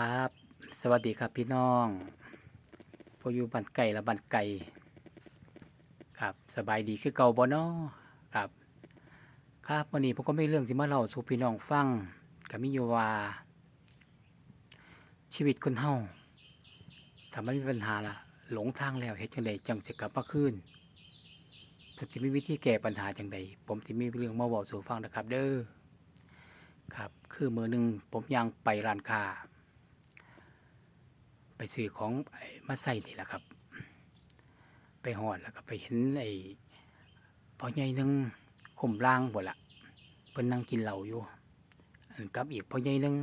ครับ สวัสดีครับพี่น้องพออยู่บ้านไก่และบ้านไก่ครับ สบายดีคือเก่าบ่เนาะครับ ครับวันนี้ผมก็ไม่เรื่องที่มาเล่าสู่พี่น้องฟังก็มีอยู่ว่าชีวิตคนเฮาถ้ามันมีปัญหาล่ะหลงทางแล้วเฮ็ดจังไดจังสิกลับมาคืนเพิ่นสิมีวิธีแก้ปัญหาจังไดผมสิมีเรื่องมาเว้าสู่ฟังนะครับ เด้อครับ คือมือหนึ่งผมย่างไปร้านค้า ซื้อของไอ้มาใส่นี่แหละครับ ไปหอดแล้วก็ไปเห็นไอ้พ่อใหญ่นึงข่มล่างบ่ละเพิ่นนั่งกินเหล้าอยู่ อันกับอีกพ่อใหญ่นึง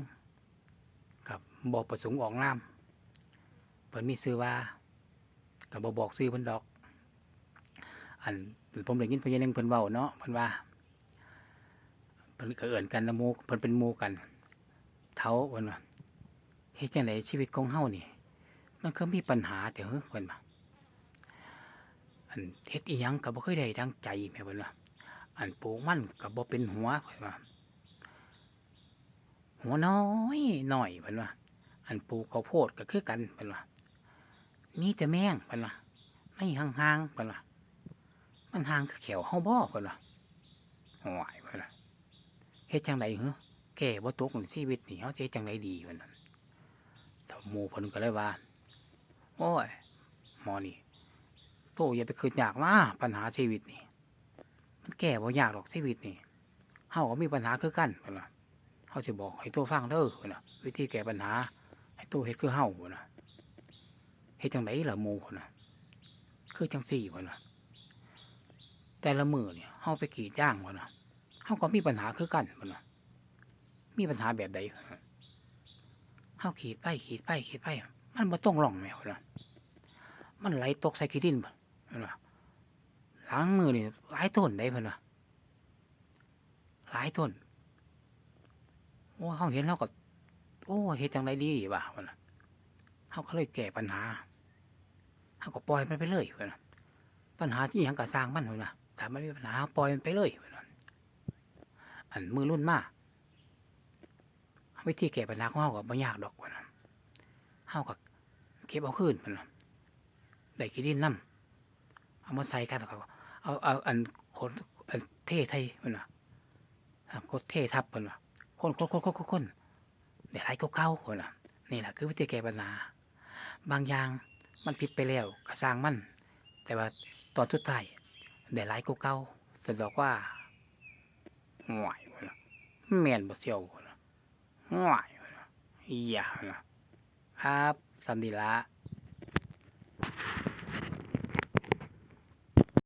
กับบ่ประสงค์ออกนามเพิ่นมีชื่อว่าก็บ่บอกชื่อเพิ่นดอก อันผมได้ยินพ่อใหญ่นึงเพิ่นเว้าเนาะเพิ่นว่าเพิ่นก็เอิ้นกันละมู่เพิ่นเป็นมู่กันเฒ่าเพิ่นว่าเฮ็ดจังไดชีวิตของเฮานี่ มันก็มีปัญหาแต่เฮ้อเพิ่นว่าอันเฮ็ดอีหยังก็บ่เคยได้ดังใจแม่เพิ่นว่าอันปลูกมันก็บ่เป็นหัวเพิ่นว่าหัวน้อยน้อยเพิ่นว่าอันปลูกข้าวโพดก็คือกันเพิ่นว่ามีแต่แมงเพิ่นว่าไม่ห่างๆเพิ่นว่ามันห่างคือแขวเฮาบ่เพิ่นว่าห่วยเพิ่นว่าเฮ็ดจังได๋เหรอแก่บ่ตกในชีวิตนี่เฮาสิเฮ็ดจังไดดีเพิ่นว่าหมู่เพิ่นก็เลยว่า โอ้ย หมอนี่โตอย่าไปคิดยากมาปัญหาชีวิตนี่ มันแก้บ่ยากหรอกชีวิตนี่เฮาก็มีปัญหาคือกันเพิ่นว่าเฮาสิบอกให้โตฟังเด้อเพิ่นน่ะ วิธีแก้ปัญหา ให้โตเฮ็ดคือเฮาเพิ่นน่ะเฮ็ดจังไดล่ะหมู่เพิ่นน่ะ คือจังซี่เพิ่นน่ะ แต่ละมื้อเนี่ยเฮาไปกรีดยางเพิ่นน่ะเฮาก็มีปัญหาคือกันเพิ่นน่ะ มีปัญหาแบบใดเฮาขีดไปขีดไปขีดไป มันบ่ต้องร่องแมวนะมันไหลตกใส่ขี้ดินบ่เห็นบ่หลังมือนี่หลายต้นได้เพิ่นว่าหลายต้นโอ้เฮาเห็นแล้วก็โอ้เฮ็ดจังไดดีวะเพิ่นน่ะเฮาก็เลยแก้ปัญหาเฮาก็ปล่อยมันไปเลยเพิ่นน่ะปัญหาที่หยังก็สร้างมันเพิ่นน่ะถ้ามันมีปัญหาปล่อยมันไปเลยเพิ่นน่ะอันมือรุ่นมาวิธีแก้ปัญหาของเฮาก็บ่ยากดอกว่านะ เฮาก็เก็บเอาคืนมันนะได้ขี้ดินนํเอามาใส่กันแล้วก็เอาเอาอันคนอันเทไทยมันน่ะครับกดเททับมันน่ะคนคนคนคนคนคนได้หลายกว่าเก่าคนน่ะนี่แหละคือวิธีแก้ปัญหาบางอย่างมันผิดไปแล้วก็สร้างมัน แต่ว่าตอนสุดท้ายได้หลายกว่าเก่าแสดงว่าห่วยว่าน่ะแมนบ่เซียวว่าน่ะง่ายเอียนะ ครับสำดีละ